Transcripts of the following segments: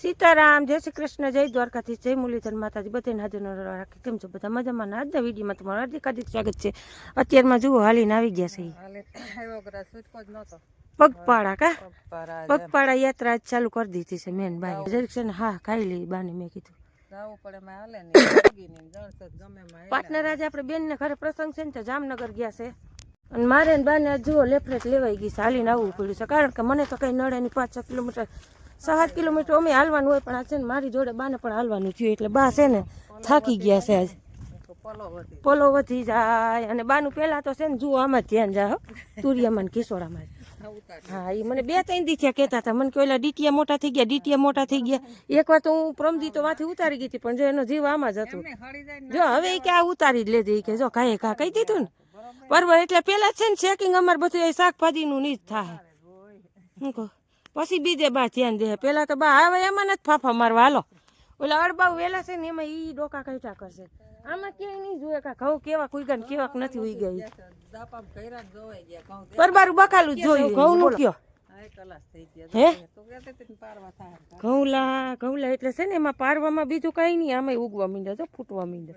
સીતારામ જય શ્રી કૃષ્ણ જય દ્વારકાથી જય મુરલીધર માતાજી. બધાને હાજર રાખી. કેમ છો બધા? મજામાં આજના વિડીયોમાં તમારું હાર્દિક હાર્દિક સ્વાગત છે. અત્યારમાં જુઓ હાલીને આવી ગયા છે. પગપાળા કા? પગપાળા યાત્રા આજ ચાલુ કરી દીધી છે મેન બાઈ. જરીક હા ખાઈ લઈ બાને મેં કીધું. પાટનર આજે આપણે બેન ને ઘરે પ્રસંગ છે ને તો જામનગર ગયા છે. અને મારે બાને જુઓ લેફલેટ લેવાઈ ગઈ છે. હાલીને આવવું પડ્યું છે. કારણ કે મને તો કઈ નડે ની પાંચ છ કિલોમીટર સાત કિલોમીટર અમે હાલવાનું હોય પણ આ છે ને મારી જોડે બાને પણ હાલવાનું થયું એટલે બા છે ને થાકી ગયા છે આજ. પલો વધી પોલો વધી જાય અને બાનું પેલા તો છે ને જુઓ આમાં જ ધ્યાન જાય તુરિયામાં ને કિશોરામાં. હા એ મને બે ત્રણ દી થયા કહેતા હતા. મને કે ઓલા ડીટીયા મોટા થઈ ગયા ડીટીયા મોટા થઈ ગયા. એક વાર તો હું પ્રમદી તો વાથી ઉતારી ગઈ હતી પણ જો એનો જીવ આમાં જ હતો. જો હવે એ કે આ ઉતારી જ લેજે કે જો કાંઈ કા કહી દીધું ને. બરોબર. એટલે પેલા છે ને ચેકિંગ અમારે બધું એ શાકભાજીનું ની જ થાય. હું કહું પછી બીજે બા ધ્યાન દે. પેલા તો બા આવે એમાં જ ફાફા મારવા. હાલો. ઓલા અડબાઉ વેલા છે ને એમાં ઈ ડોકા કઈટા કરશે. આમાં ક્યાંય નહીં જોઈએ કા ઘઉં કેવા કુઈ ગયા ને કેવાક નથી ઉઈ ગયા પરબારું બકાલું જોયું ઘઉં નું કયો? ઘઉલા તો ઘઉંલા એટલે છે ને એમાં પારવામાં બીજું કાંઈ નહીં. આમાં ઉગવા મીંડે જો ફૂટવા મીંડે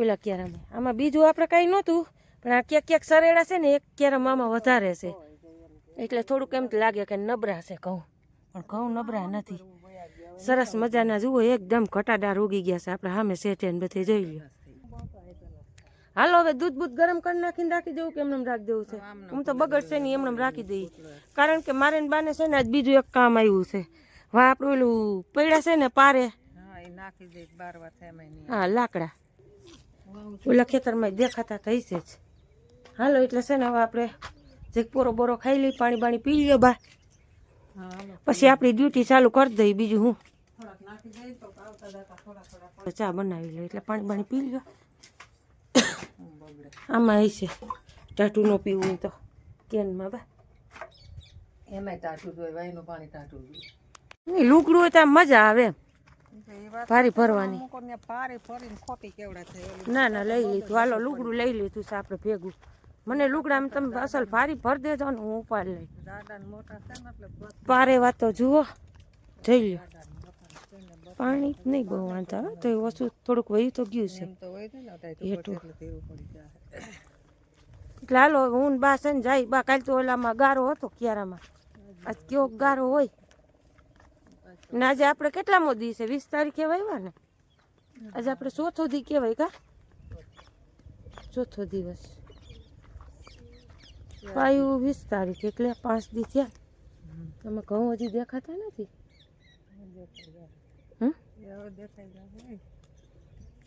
ઓલા ક્યારામાં. આમાં બીજું આપણે કાંઈ નહોતું. પણ આ ક્યાંક ક્યાંક સરેડા છે ને એક ક્યારામાં આમાં વધારે છે. એટલે થોડુંક એમ લાગે કે નબરા છે ઘઉં. પણ ઘઉં નબળા નથી. સરસ મજાના જુઓ એકદમ ઘટાદાર ઉગી ગયા છે આપણે સામે શેઠે ને બધે જોઈ લ્યો. હાલો હવે દૂધ બૂધ ગરમ કરી નાખીને રાખી દેવું કે એમને એમ રાખી દેવું છે? હું તો બગડશે નહીં એમને રાખી દઈ કારણ કે મારે બાને છે ને આજ બીજું એક કામ આવ્યું છે. વા આપણું ઓલું પૈડા છે ને પારે. હા લાકડા. ઓલા ખેતરમાં દેખાતા થઈ છે જ. હાલો એટલે છે ને હવે આપણે જે પોરો બોરો ખાઈ લઈ પાણી બાણી પી લ્યો બા. પછી આપણી ડ્યુટી ચાલુ કરી દઈ બીજું હું. ચા બનાવી લો એટલે પાણી બાણી પી લ્યો. આમાં હશે ટાટું ન પીવું તો કેનમાં બા. એમાંય ટાટું જોઈએ વાયનું પાણી ટાટું જોઈએ લુગડું હોય તો આમ મજા આવે એમ. ભારી ભરવાની. ના ના લઈ લીધું. હાલો લુગડું લઈ લીધું છે આપણે ભેગું. મને લુગડામાં તમે અસલ ભારી ભર દેજો ને હું ઉપાડ લઈ પારે વાત જુઓ. જઈ લ્યો. પાણી નહીં બહુ વાંધા આવે તો એ ઓછું થોડુંક વહી તો ગયું છે. એટલું. હાલો હું બા છે ને જાય. બા કાલ તો ઓલામાં ગારો હતો ક્યારામાં. આજ કયો ગારો હોય? ને આજે આપણે કેટલા મોદી છે? વીસ તારીખે વાવ્યા ને? આજે આપણે ચોથો દી કહેવાય કા? ચોથો દિવસ. વાયુ વીસ તારીખ એટલે પાંચ દી થયા. તમે ઘઉં હજી દેખાતા નથી?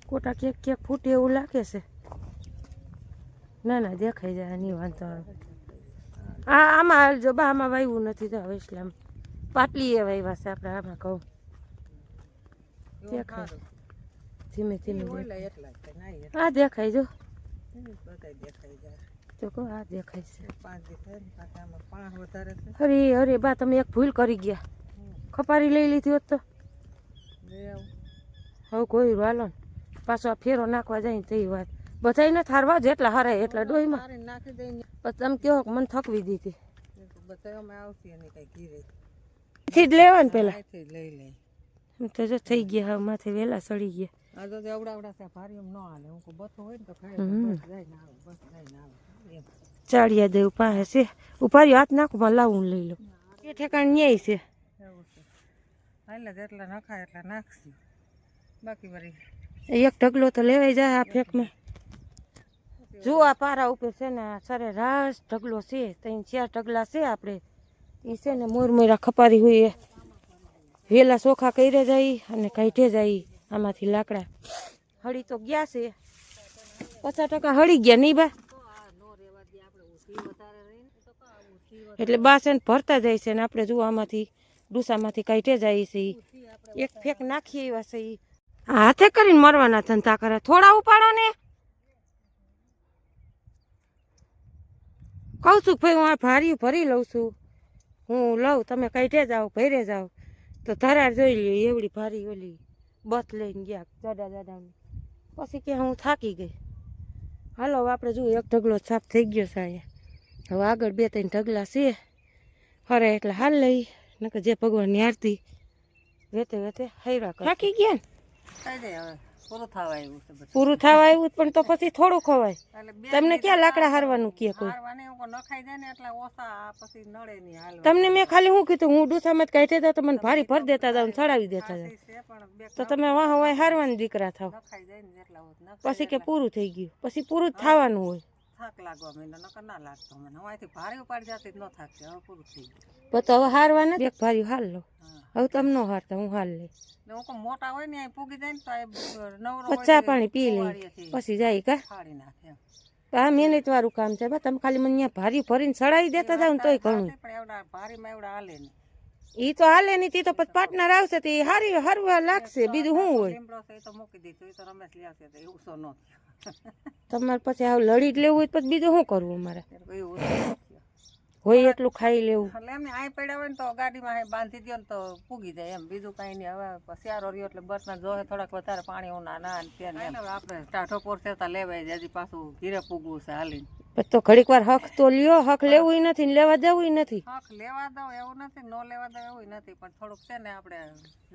કોટા ક્યાંક ક્યાંક ફૂટે એવું લાગે છે. ના ના દેખાઈ જાય નહીં વાંધો આવે. આ આમાં હાલજો બા આમાં વાવ્યું નથી તો હવે આમ પાટલી એ વાવ્યા છે આપણે આમાં ઘઉં. દેખાય. ધીમે ધીમે એટલા જ આ દેખાય જો. દેખાય જાય. જો કહો આ દેખાય છે? પાછા અરે અરે બા તમે એક ભૂલ કરી ગયા. ખપારી લઈ લીધી હોત તો. હવે કોઈ ને. પાછો આ ફેરો નાખવા જાય તે વાત. બધાય ને થારવા જેટલા હારે એટલા ડોહીમાં. પણ તમે કહો કે મને થકવી દીધી. થી જ લેવા ને પેલા. લઈ લઈ તો જો થઈ ગયા હવે માથે વેલા સડી ગયા. આ તો એવડા એવડા ભારી ન હાલે. હું બસો હોય ને તો ખાઈ બસ જાય ને આવે બસ જાય ને આવે. એમ ચાળિયા દેવ પાસે છે ઉપાડી હાથ નાખું માં લાવું લઈ લો એ ઠેકાણ ન્યાય છે. હાલે જેટલા નખાય એટલા નાખશું. બાકી વળી એક ઢગલો તો લેવાઈ જાય આ ફેંકમાં. જો આ પારા ઉપર છે ને આ સરેરાશ ઢગલો છે. ત્યાં ચાર ઢગલા છે આપણે. એ છે ને મોર મોરા ખપારી હોય એ. વેલા ચોખા કર્યા જાય અને કાઢે જાય આમાંથી લાકડા. હળી તો ગયા છે. પચાસ ટકા હળી ગયા નહીં બા. એટલે બા છે ભરતા જાય છે ને આપણે જો આમાંથી ડુસામાંથી કાઢે જાય છે. એક ફેંક નાખીએ એવા છે. હાથે કરીને મરવાના ધંધા કરે થોડા ઉપાડો ને. કહું છું ભાઈ, હું આ ભારી ભરી લઉં છું. હું લઉં, તમે કાઢે જાઓ, ભરે જાઓ. તો ધરાર જોઈ લ્યો, એવડી ભારી ઓલી બસ લઈને ગયા દાદા દાદાની. પછી કે હું થાકી ગઈ. હાલો આપણે જુઓ એક ઢગલો સાફ થઈ ગયો છે અહીંયા. હવે આગળ બે ત્રણ ઢગલા છે. હરે એટલે હાલ લઈ નકર જે ભગવાનની આરતી વેતે વેતે હૈરા કર થાકી ગયા ને? જાય પૂરું થવા આવ્યું છે પૂરું થવા આવ્યું પણ તો પછી થોડું ખવાય. તમને ક્યાં લાકડા હારવાનું કે કોઈ? જાય તમને મેં ખાલી શું કીધું હું ડૂસામાં કાઢી દઉં તો મને ભારી ભર દેતા જાવ ચડાવી દેતા બે તો તમે વાહ વાહ હારવાની દીકરા થાવ. જાય હોત પછી કે પૂરું થઈ ગયું. પછી પૂરું જ થવાનું હોય. થાક લાગવા મને નકર ના લાગતો મને. હું અહીંથી ભારે ઉપાડી જતી જ ન થાકતી હવે પૂરું થઈ ગયું. તો હવે હારવાના એક ભારી હાલ લો. હવે તમે ન હારતા હું હાલ લઈ ને હું કોઈ મોટા હોય ને અહીં પૂગી જાય ને તો એ નવરો ચા પાણી પી લે. પછી જાય કા? ફાડી નાખે આ મહેનત વાળું કામ છે. બા તમે ખાલી મને અહીંયા ભારી ભરીને ચડાવી દેતા જાવ ને તોય ઘણું. પણ એવડા ભારીમાં એવડા હાલે નહીં. ઈ તો હાલે નહીં તી તો પછી પાર્ટનર આવશે તે હારી હરવા લાગશે. બીજું શું હોય? તો મૂકી દીધું એ તો રમેશ લે એવું સો ન થયો. તમારે પછી આવું લડી જ લેવું હોય તો પછી બીજું શું કરવું થયો. હોય એટલું ખાઈ લેવું. એટલે એમને આઈ પડ્યા હોય ને તો ગાડીમાં બાંધી દો ને તો પૂગી જાય એમ. બીજું કાંઈ નહીં. હવે શિયાળો રહ્યો એટલે બસના જોહે થોડાક વધારે પાણી ઉના ના ને ત્યાં આપણે ટાઢો પોર થતા લેવાય હજી પાછું ઘીરે પૂગવું છે હાલીને. પછી તો ઘડીક વાર હક તો લ્યો હક લેવું નથી ને લેવા દેવું નથી. હક લેવા દો એવું નથી નો લેવા દો એવું નથી પણ થોડુંક છે ને આપણે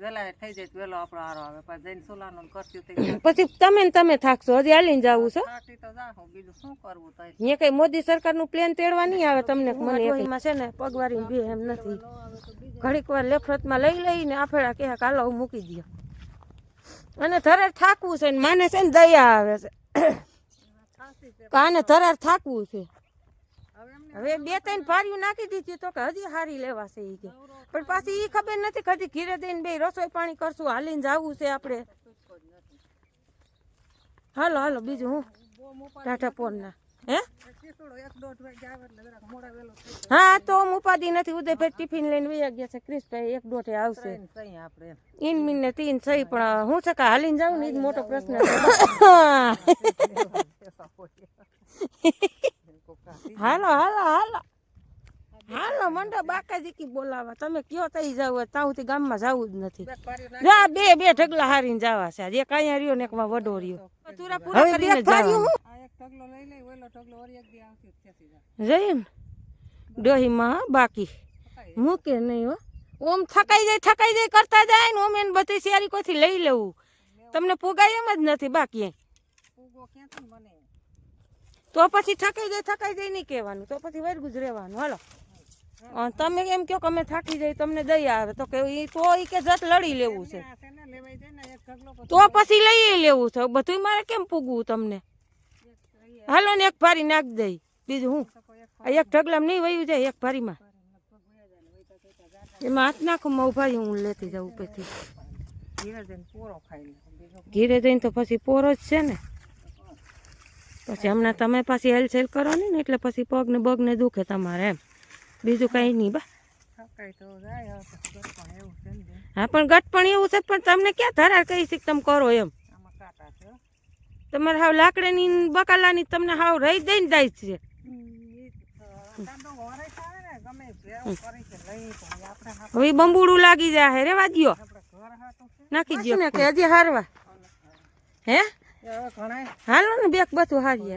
વેલા થઈ જાય વેલો આપણો હારો આવે. પછી જઈને સુલાનો કરશું પછી તમે ને તમે થાકશો હજી હાલીને જવું છે? થાકી તો જાઉં બીજું શું કરવું તો અહીંયા કઈ મોદી સરકારનું પ્લેન તેડવા નહીં આવે તમને? મને એમાં છે ને પગવારી બે એમ નથી. ઘડીક વાર લેફરતમાં લઈ લઈને આફેડા કે કાલો મૂકી દો અને ધરે થાકવું છે ને માને છે ને દયા આવે છે. કાને ધરાર થાકવું છે. હવે બે ત્રણ ભાર્યું નાખી દીધી તો કે હજી હારી લેવાશે ઈ કે. પણ પાછી ઈ ખબર નથી કદી ઘીરે દઈને બે રસોઈ પાણી કરશું હાલીને જવું છે આપણે. હાલો હાલો બીજું હું? ટાટા પોરના. હે? હા તો હું ઉપાધિ નથી. ઉદયભાઈ ટિફિન લઈને વયા ગયા છે. ક્રિશભાઈ એક દોઢે આવશે. ને ઇન મિને તીન સહી પણ હું છે કે હાલીને જાઉં ને એ જ મોટો પ્રશ્ન હાલો હાલો હાલો. હાલો મંડો બાકાજી કી બોલાવા. તમે કયો તઈ જાવ તાઉથી ગામમાં જવું જ નથી. જા બે બે ઢગલા હારીને જવા છે. આજે એક અહીંયા રહ્યો ને એકમાં વડો રહ્યો. તુરા પૂરા કરીને જાવ. આ એક ઢગલો લઈ લઈ ઓલો ઢગલો ઓરી એક દી આવતી જ. જાય ડોહીમાં હા, બાકી. મૂકે નહીં હો. ઓમ થકાઈ જાય થકાઈ જાય કરતા જાય ને ઓમ એને બધી સિયારી કોઈથી લઈ લેવું. તમને પુગાય એમ જ નથી બાકી ક્યાંથી તો પછી થકાઈ જાય થકાઈ જાય નહીં કહેવાનું. તો પછી વર્ગું ગુજરેવાનું રહેવાનું. હાલો. તમે એમ કહો કે અમે થાકી જાય તમને દયા આવે તો કે એ તો એ કે જત લડી લેવું છે. પછી તો પછી લઈ લેવું છે. બધું મારે કેમ પૂગવું તમને? હાલો ને એક ભારી નાખ દઈ. બીજું હું? એક આ એક ઢગલામાં નહીં વયું જાય એક ભારીમાં? એમાં હાથ નાખું મઉ ભાઈ હું લેતી જાઉં બીજો ઘીરે જઈને તો પછી પોરો જ છે ને. પછી હમણાં તમે પાછી હેલસેલ કરો ને એટલે પછી પગ ને બગ ને દુખે તમારે એમ. બીજું કઈ નહીં બા. થકાઈ તો જાય હવે પછી ઘર પણ એવું છે ને બેન. હા પણ ગટ પણ એવું છે પણ તમને ક્યાં ધરાર કહી શીખ તમે કરો એમ? આમાં કાંટા છે. હો. તમારે હાવ લાકડીની ને બકાલાની તમને હાવ રહી દઈને જાય છે. હવે બંબુડું લાગી જાય રેવા છે. નાખી દો ને કે હજી હારવા. હે? હાલો ને બેક બધું હારી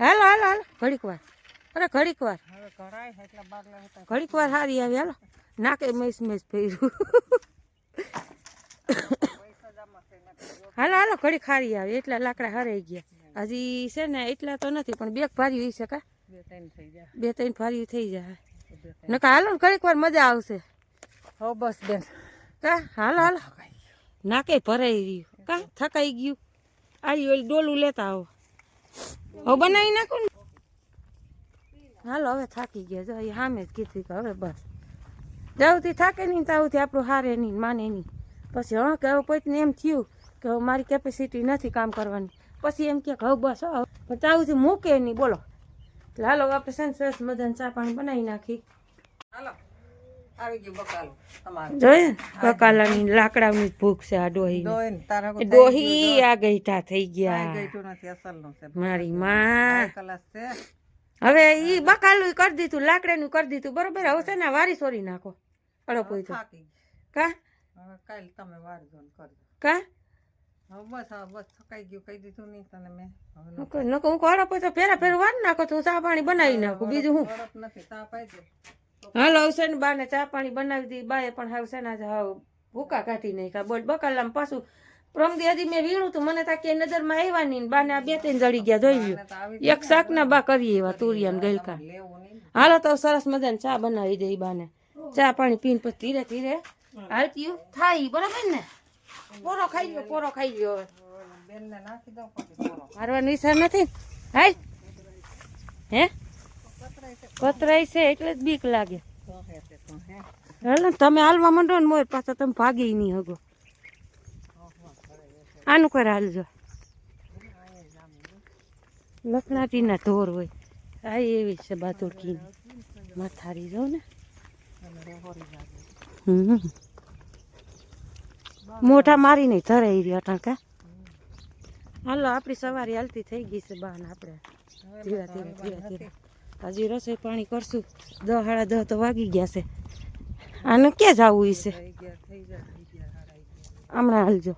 હાલો હાલો હાલો. ઘડીક વાર. અરે ઘડીક વાર. ઘડીક વાર હારી આવી હાલો. નાકે મેસ મેસ થઈને હાલો હાલો ઘડીક હારી આવી. એટલા લાકડા હરાઈ ગયા. હજી છે ને એટલા તો નથી પણ બેક ભારી છે કા? બે ત્રણ થઈ જાય બે ત્રણ ભારી થઈ જાય. નકા હાલો ને ઘડીક વાર મજા આવશે. હો બસ બેન. કા? હાલો હાલો. નાકે ભરાઈ રહ્યું. કા? થકાઈ ગયું. આવી ઓલી ડોલું લેતા આવો. હવે બનાવી નાખું ને? હાલો, હવે થાકી ગયા. જો, એ સામે જ કીધું કે હવે બસ. જાવથી થાકે નહીં તાવથી આપણું હારે નહીં માને નહીં. પછી હા, કે હવે કોઈને એમ થયું કે હવે મારી કેપેસિટી નથી કામ કરવાની. પછી એમ કે હવે બસ, હો. પણ તાવથી મૂકે નહીં, બોલો. એટલે હાલો આપણે સરસ મજાને ચા પાણી બનાવી નાખી હાલો આવી ગયું બકાલું તમારું જોઈએ બકાલાની લાકડાની ભૂખ છે આ ડોહી ડોહી એ આ ગઈઠા થઈ ગયા. ગઈઠું નથી અસલનું છે. મારી માં. હવે ઈ બકાલું કરી દીધું લાકડાનું કરી દીધું. બરોબર હવે છે ને વારી સોરી નાખો. અડપો તો કા? કાલ તમે વારજો કા? બસ હવે બસ થકાઈ ગયું કહી દીધું નહીં તને મેં. હું કહું, હું અડપ તો ફેરા ફેર વાર નાખો તો ચા પાણી બનાવી નાખું. બીજું હું? નથી સાફ આવી હાલો આવશે ને બાને ચા પાણી બનાવી દી. બાએ પણ આવશે ને આજે હાવ ભૂકા કાઢી નાખ્યા. બોલ બકાલામ પાછું પ્રમદી હજી મેં વીણું તું. મને તાકી નજરમાં આવ્યા નહીં ને બાને આ બે ત્રણ જડી ગયા જોઈ ગયું એક શાક ના બા કરીએ એવા તુરિયા ને ગલકા. હાલો તો સરસ મજાની ચા બનાવી દે બાને. ચા પાણી પીને પછી ધીરે ધીરે હાલતી થાય બરાબર ને? પોરો ખાઈ લ્યો પોરો ખાઈ લ્યો હવે. મારવાનો વિચાર નથી હાલ. હે? કતરાઈ છે, એટલે જ બીક લાગે. હાલો, તમે હાલવા માંડો ને મોર પાછા તમે ભાગી નહીં હગો. આનું કરે હાલજો. લખણાટીના ઢોર હોય. આ એવી છે બાતુરકી માથારી, જો ને. હમ મારી નહીં ધરે એ રહ્યો અટાણ હાલો, આપણી સવારી હાલતી થઈ ગઈ છે બાન આપણે. ધીરે ધીરે ધીરે ધીરે. હજી રસોઈ પાણી કરશું. દહ સાડા દહ તો વાગી ગયા છે. આને ક્યાં જવું હશે હમણાં હાલજો.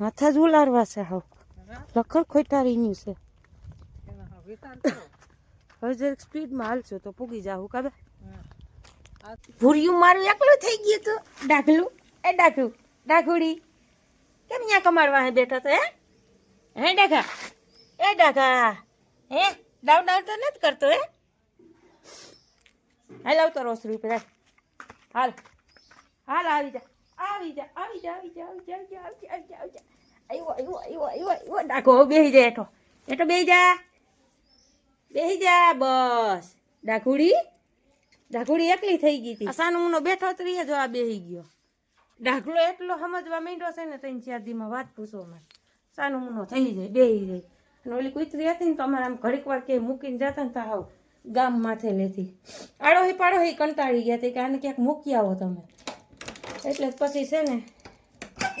માથા જ ઉલારવા છે હાવ. લખર ખોટારી ગયું છે. હવે જરીક સ્પીડમાં હાલશો તો પૂગી જાવ કાબે. ભૂરિયું મારું એકલું થઈ ગયું તો ડાઘલું. એ ડાઘું ડાઘુડી. કેમ ત્યાં કમાડવા બેઠો તો હે? હે ડાઘા? એ ડાઘા. ડાઉન ડાવ તો નથી કરતો હે? હાલ આવતો રોસ રૂપિયા હાલ. હાલ આવી જા. આવી જા આવી જા આવી જા આવી જા આવી જા આવી જા આવી જા આવી જા. આવ્યો આવ્યો આવ્યો આવ્યો આવ્યો ડાઘો બેહી જાય એઠો એઠો બેહી જા. બેસી જા બસ. ડાઘુડી? ડાકુડી એકલી થઈ ગઈ હતી. સાનુમનો બેઠો તો જો આ બેહી ગયો. ડાઘલો એટલો સમજવા માંડ્યો છે ને ત્રણ ચાર દીમાં વાત પૂછો માં સાનુમનો થઈ જાય બેસી જાય. અને ઓલી કૂતરી હતી ને તો અમારે આમ ઘડીક વાર કે મૂકીને જતા ને તો આવ ગામ માથે લેતી. આડોહી પાડોહી કંટાળી ગયા હતી કે આને ક્યાંક મૂકી આવો તમે. એટલે પછી છે ને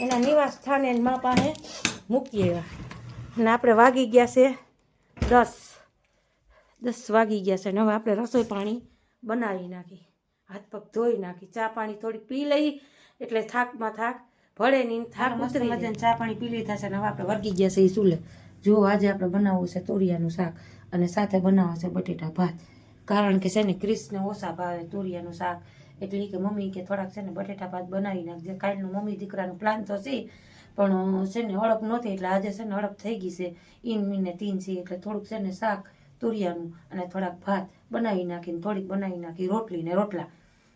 એના નિવાસ સ્થાને મા પાસે મૂકીએ અને આપણે વાગી ગયા છે દસ. દસ વાગી ગયા છે ને હવે આપણે રસોઈ પાણી બનાવી નાખી. હાથ પગ ધોઈ નાખી. ચા પાણી થોડીક પી લઈ. એટલે થાકમાં થાક ભળે નહીં થાક ઉતરી ચા પાણી પી લીધા છે ને હવે આપણે વર્ગી ગયા છે એ ચૂલે. જો આજે આપણે બનાવવું છે તોરિયાનું શાક અને સાથે બનાવવા છે બટેટા ભાત. કારણ કે છે ને ક્રિસને ઓછા ભાવે તોરિયાનું શાક. એટલે કે મમ્મી કે થોડાક છે ને બટેટા ભાત બનાવી નાખજે. કાલનું મમ્મી દીકરાનું પ્લાન તો છે પણ છે ને હળપ નહોતી એટલે આજે છે ને હળપ થઈ ગઈ છે. ઈન મીને તીન છે એટલે થોડુંક છે ને શાક તુરિયાનું અને થોડાક ભાત બનાવી નાખીને થોડીક બનાવી નાખી રોટલી ને રોટલા.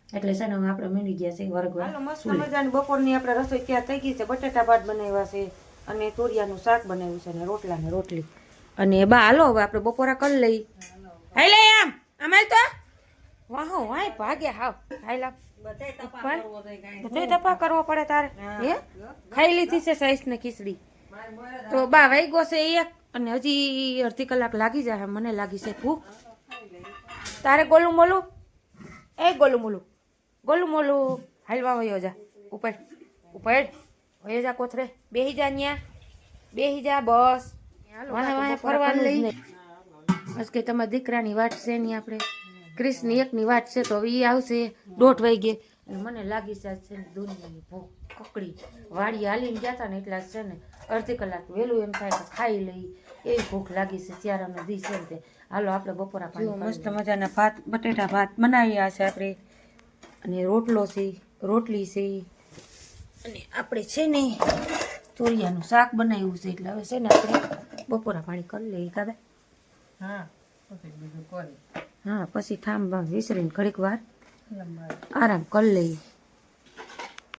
એટલે છે ને આપણે મીંડી ગયા છે વર્ગ મસ્ત મજાની બપોરની આપણે રસોઈ ત્યાં થઈ ગઈ છે. બટેટા ભાત બનાવ્યા છે. અને તોરિયાનું શાક બનાવ્યું છે અને રોટલા ને રોટલી. અને બા હાલો હવે આપણે બપોરા કરી લઈ હાઈ લે આમ આમ હાલ તો. વાહો વાય ભાગે હાવ. હાઈ લા. બધું તપા કરવો પડે તારે. હે. ખાઈ લીધી છે સાઈસ ને ખીચડી. તો બા વાગ્યો છે એક અને હજી અડધી કલાક લાગી જાય. મને લાગી છે ભૂખ. તારે ગોલું મોલું? એ ગોલું મોલું. ગોલું મોલું. હાલવા વયો જા. ઉપર ઉપર વયો જા કોથરે બેહી જા ન્યા. બેહી જા બસ. વાહે વાહે ફરવાનું લઈ. બસ કે તમારા દીકરાની વાટ છે ની આપણે. ક્રિસની એકની વાટ છે તો હવે એ આવશે. દોઢ વાગે. મને લાગી જાય આજ છે ને દુનિયાની ભૂખ કકડી. વાડી હાલીને ગયા હતા ને એટલા જ છે ને અડધી કલાક વહેલું એમ થાય કે ખાઈ લઈ. એવી ભૂખ લાગી છે શિયાળાનો દી છે ને હાલો આપણે બપોરા પાણી મસ્ત મજાના ભાત બટેટા ભાત બનાવ્યા છે આપણે. અને રોટલો છે રોટલી છે. અને આપણે છે ને તોરિયાનું શાક બનાવ્યું છે એટલે હવે છે ને આપણે બપોરા પાણી કરી લઈએ કાબે હા હા પછી ઠામ વિસરીને ઘડીક વાર આરામ કરી લઈએ.